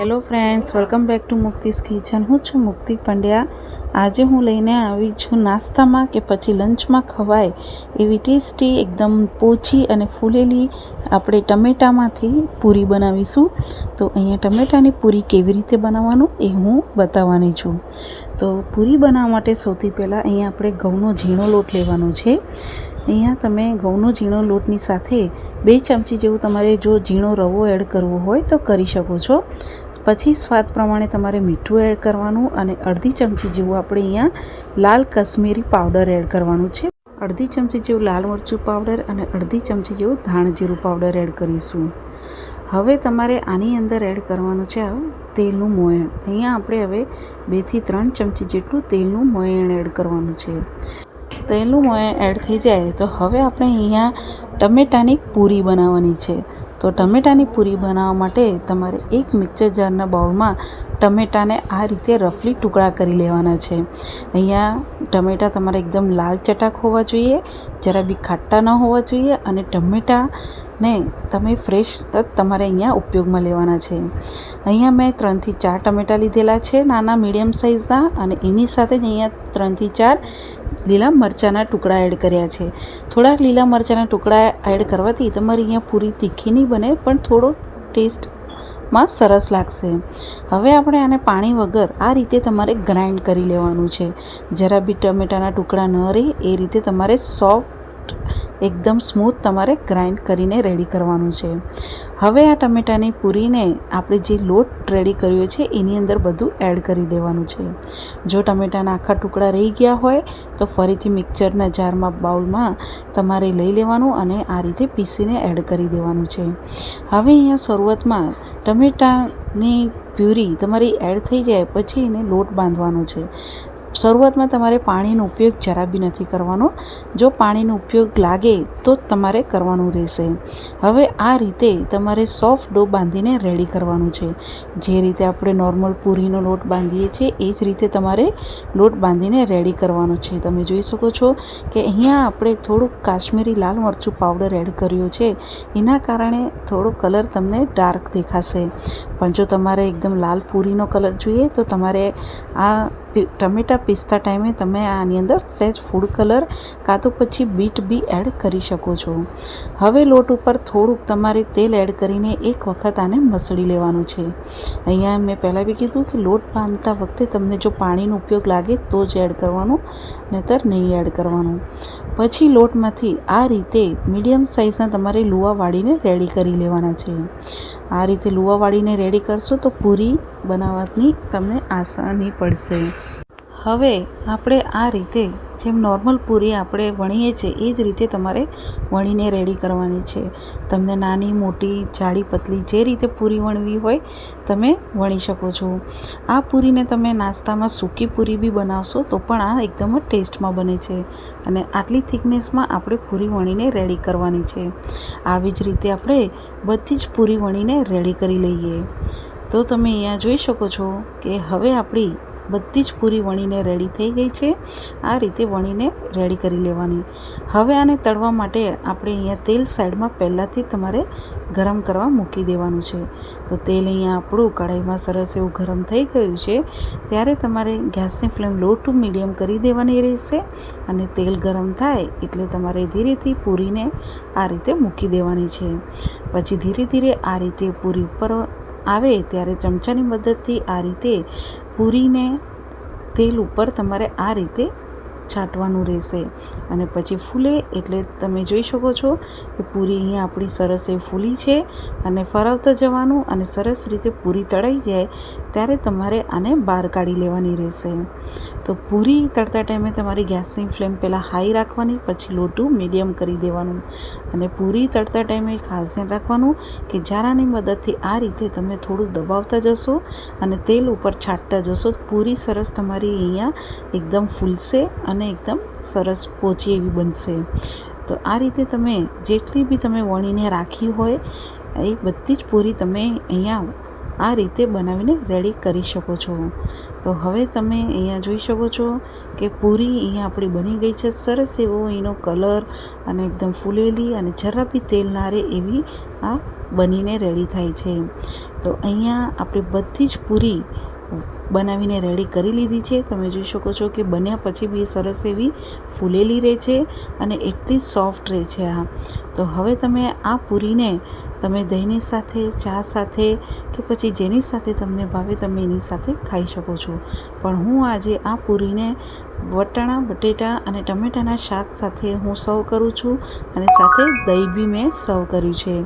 Hello friends, welcome back to Mukti's kitchen. હું છું મુક્તિ પંડ્યા. આજે હું લઈને આવી છું નાસ્તામાં કે પછી લંચમાં ખવાય એવી ટેસ્ટી, એકદમ પોચી અને ફૂલેલી આપણે ટમેટામાંથી પૂરી બનાવીશું. તો અહીંયા ટમેટાની પૂરી કેવી રીતે બનાવવાનું એ હું બતાવવાની છું. તો પૂરી બનાવવા માટે સૌથી પહેલાં અહીંયા આપણે ઘઉંનો ઝીણો લોટ લેવાનો છે. અહીંયા તમે ઘઉંનો ઝીણો લોટની સાથે બે ચમચી જેવું તમારે જો ઝીણો રવો એડ કરવો હોય તો કરી શકો છો. પછી સ્વાદ પ્રમાણે તમારે મીઠું એડ કરવાનું અને અડધી ચમચી જેવું આપણે અહીંયા લાલ કશ્મીરી પાવડર એડ કરવાનું છે. અડધી ચમચી જેવું લાલ મરચું પાવડર અને અડધી ચમચી જેવું ધાણ જીરું પાવડર એડ કરીશું. હવે તમારે આની અંદર એડ કરવાનું છે તેલનું મોયણ. અહીંયા આપણે હવે બેથી ત્રણ ચમચી જેટલું તેલનું મોયણ એડ કરવાનું છે. તેલનું મોયણ એડ થઈ જાય તો હવે આપણે અહીંયા ટમેટાની પૂરી બનાવવાની છે. તો ટમેટાની પૂરી બનાવવા માટે તમારે એક મિક્સર જારના બાઉલમાં ટમેટાને આ રીતે રફલી ટુકડા કરી લેવાના છે. અહીંયા ટમેટા તમારે એકદમ લાલ ચટાક હોવા જોઈએ, જરા બી ખાટા ન હોવા જોઈએ અને ટમેટાને તમે ફ્રેશ તમારે અહીંયા ઉપયોગમાં લેવાના છે. અહીંયા મેં ત્રણથી ચાર ટમેટાં લીધેલા છે, નાના, મીડિયમ સાઇઝના અને એની સાથે જ અહીંયા ત્રણથી ચાર લીલા મરચાંના ટુકડા એડ કર્યા છે. થોડાક લીલા મરચાંના ટુકડા એડ કરવાથી તમારી અહીંયા પૂરી તીખી નહીં બને, પણ થોડો ટેસ્ટમાં સરસ લાગશે. હવે આપણે આને પાણી વગર આ રીતે તમારે ગ્રાઇન્ડ કરી લેવાનું છે. જરા બી ટમેટાના ટુકડા ન રહે, એ રીતે તમારે સોફ્ટ એકદમ સ્મૂથ તમારે ગ્રાઇન્ડ કરીને રેડી કરવાનું છે. હવે આ ટમેટાની પૂરીને આપણે જે લોટ રેડી કર્યો છે, એની અંદર બધું એડ કરી દેવાનું છે. જો ટમેટાના આખા ટુકડા રહી ગયા હોય, તો ફરીથી મિક્સરના જારમાં, બાઉલમાં તમારે લઈ લેવાનું અને આ રીતે પીસીને એડ કરી દેવાનું છે. હવે અહીંયા શરૂઆતમાં ટમેટાની પ્યુરી તમારી એડ થઈ જાય, પછી એને લોટ બાંધવાનો છે. શરૂઆતમાં તમારે પાણીનો ઉપયોગ જરા બી નથી કરવાનો. જો પાણીનો ઉપયોગ લાગે તો જ તમારે કરવાનું રહેશે. હવે આ રીતે તમારે સોફ્ટ ડો બાંધીને રેડી કરવાનું છે. જે રીતે આપણે નોર્મલ પૂરીનો લોટ બાંધીએ છીએ, એ જ રીતે તમારે લોટ બાંધીને રેડી કરવાનો છે. તમે જોઈ શકો છો કે અહીંયા આપણે થોડુંક કાશ્મીરી લાલ મરચું પાવડર એડ કર્યો છે. એના કારણે થોડો કલર તમને ડાર્ક દેખાશે. પણ જો તમારે એકદમ લાલ પૂરીનો કલર જોઈએ તો તમારે આ ટમેટા પીસતા ટાઈમે તમે આની અંદર સહેજ ફૂડ કલર કાં તો પછી બીટ બી એડ કરી શકો છો. હવે લોટ ઉપર થોડુંક તમારે તેલ એડ કરીને એક વખત આને મસળી લેવાનું છે. અહીંયા મેં પહેલાં બી કીધું કે લોટ બાંધતા વખતે તમને જો પાણીનો ઉપયોગ લાગે તો જ એડ કરવાનું, નહીતર નહીં એડ કરવાનું. પછી લોટમાંથી આ રીતે મીડિયમ સાઇઝના તમારે લુવા વાળીને રેડી કરી લેવાના છે. આ રીતે લુવા વાળીને રેડી કરશો તો પૂરી બનાવવાની તમને આસાની પડશે. હવે આપણે આ રીતે જેમ નોર્મલ પૂરી આપણે વણીએ છીએ, એ જ રીતે તમારે વણીને રેડી કરવાની છે. તમને નાની, મોટી, જાડી, પતલી જે રીતે પૂરી વણવી હોય, તમે વણી શકો છો. આ પૂરીને તમે નાસ્તામાં સૂકી પૂરી બી બનાવશો તો પણ આ એકદમ જ ટેસ્ટમાં બને છે અને આટલી થિકનેસમાં આપણે પૂરી વણીને રેડી કરવાની છે. આવી જ રીતે આપણે બધી જ પૂરી વણીને રેડી કરી લઈએ. તો તમે અહીંયા જોઈ શકો છો કે હવે આપણી બધી જ પૂરી વણીને રેડી થઈ ગઈ છે. આ રીતે વણીને રેડી કરી લેવાની. હવે આને તળવા માટે આપણે અહીંયા તેલ સાઈડમાં પહેલાંથી તમારે ગરમ કરવા મૂકી દેવાનું છે. તો તેલ અહીંયા આપણું કઢાઈમાં સરસ એવું ગરમ થઈ ગયું છે. ત્યારે તમારે ગેસની ફ્લેમ લો ટુ મીડિયમ કરી દેવાની રહેશે અને તેલ ગરમ થાય એટલે તમારે ધીરેથી પૂરીને આ રીતે મૂકી દેવાની છે. પછી ધીરે ધીરે આ રીતે પૂરી ઉપર આવે ત્યારે ચમચાની મદદથી આ રીતે પૂરીને તેલ ઉપર તમારે આ રીતે છાંટવાનું રહેશે. અને પછી ફૂલે એટલે તમે જોઈ શકો છો કે પૂરી અહીંયા આપણી સરસ એ ફૂલી છે અને ફરાવતા જવાનું અને સરસ રીતે પૂરી તળાઈ જાય ત્યારે તમારે આને બહાર કાઢી લેવાની રહેશે. તો પૂરી તળતા ટાઈમે તમારી ગેસની ફ્લેમ પહેલાં હાઈ રાખવાની, પછી લોટું મીડિયમ કરી દેવાનું. અને પૂરી તળતા ટાઈમે ખાસ ધ્યાન રાખવાનું કે જારાની મદદથી આ રીતે તમે થોડું દબાવતા જશો અને તેલ ઉપર છાંટતા જશો. પૂરી સરસ તમારી અહીંયા એકદમ ફૂલશે અને એકદમ સરસ પોચી એવી બનશે. તો આ રીતે તમે જેટલી બી તમે વણીને રાખી હોય, એ બધી જ પૂરી તમે અહીંયા આ રીતે બનાવીને રેડી કરી શકો છો. તો હવે તમે અહીંયા જોઈ શકો છો કે પૂરી અહીંયા આપણી બની ગઈ છે. સરસ એવો એનો કલર અને એકદમ ફૂલેલી અને જરા બી તેલ ના રહે એવી આ બનીને રેડી થાય છે. તો અહીંયા આપણે બધી જ પૂરી બનાવીને રેડી કરી લીધી છે. તમે જોઈ શકો છો કે બન્યા પછી બી સરસ એવી ફૂલેલી રહે છે અને એટલી સોફ્ટ રહે છે આ. તો હવે તમે આ પૂરીને તમે દહીંની સાથે, ચા સાથે કે પછી જેની સાથે તમને ભાવે તમે એની સાથે ખાઈ શકો છો. પણ હું આજે આ પૂરીને વટાણા, બટેટા અને ટમેટાના શાક સાથે હું સર્વ કરું છું અને સાથે દહીં બી મેં સર્વ કર્યું છે.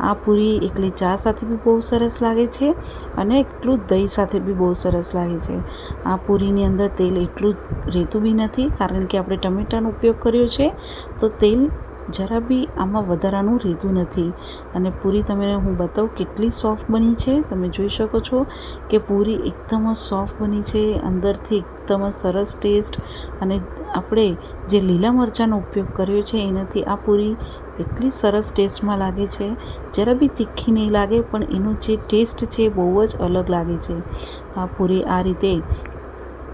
આ પૂરી એકલી ચા સાથે બી બહુ સરસ લાગે છે અને એટલું દહીં સાથે બી બહુ સરસ લાગે છે. આ પૂરીની અંદર તેલ એટલું રહેતું બી નથી, કારણ કે આપણે ટમેટાનો ઉપયોગ કર્યો છે. તો તેલ જરા બી આમાં વધારાનું રહેતું નથી. અને પૂરી તમે, હું બતાવું કેટલી સોફ્ટ બની છે. તમે જોઈ શકો છો કે પૂરી એકદમ જ સોફ્ટ બની છે. અંદરથી એકદમ જ સરસ ટેસ્ટ. અને આપણે જે લીલા મરચાંનો ઉપયોગ કર્યો છે, એનાથી આ પૂરી એટલી સરસ ટેસ્ટમાં લાગે છે. જરા બી તીખી નહીં લાગે, પણ એનો જે ટેસ્ટ છે, બહુ જ અલગ લાગે છે. આ પૂરી આ રીતે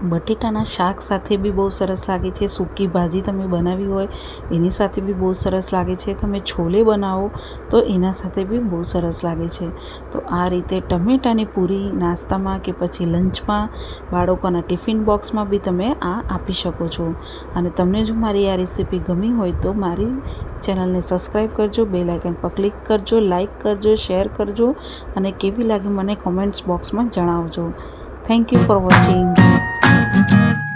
બટેટાના શાક સાથે બી બહુ સરસ લાગે છે. સૂકી ભાજી તમે બનાવી હોય, એની સાથે બી બહુ સરસ લાગે છે. તમે છોલે બનાવો, તો એના સાથે બી બહુ સરસ લાગે છે. તો આ રીતે ટમેટાની પૂરી નાસ્તામાં કે પછી લંચમાં બાળકોના ટિફિન બોક્સમાં બી તમે આ આપી શકો છો. અને તમને જો મારી આ રેસીપી ગમી હોય તો મારી ચેનલને સબસ્ક્રાઈબ કરજો બે લાઇકન પર ક્લિક કરજો, લાઇક કરજો, શેર કરજો અને કેવી લાગી મને કોમેન્ટ્સ બોક્સમાં જણાવજો. Thank you for watching. Thank you.